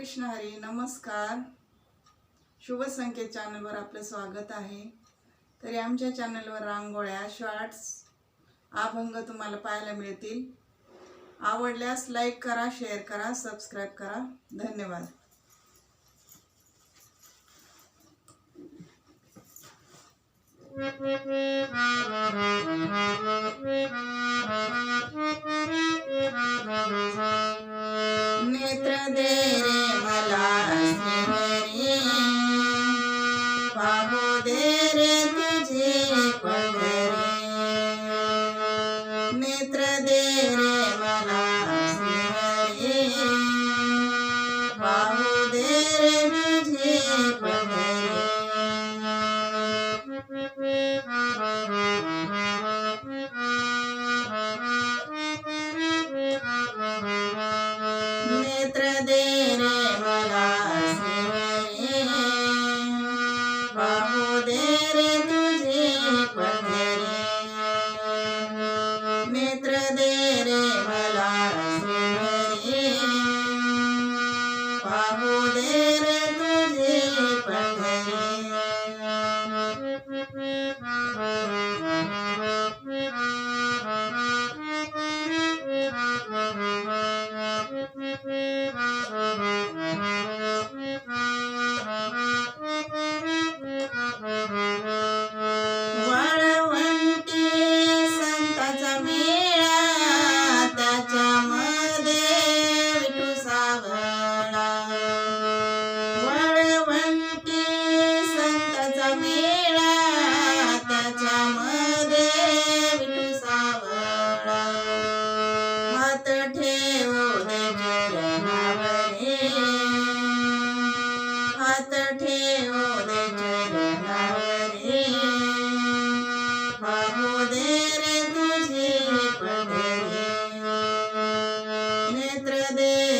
कृष्ण हरी नमस्कार. शुभ संकेत चॅनलवर आपलं स्वागत आहे. तरी आमच्या चॅनलवर रांगोळ्या शॉर्ट्स अभंग तुम्हाला पाहायला मिळतील. आवडल्यास लाईक करा शेअर करा सबस्क्राईब करा. धन्यवाद. नेत्र दे मित्र दे वाला Amen. べ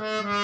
Mm-hmm.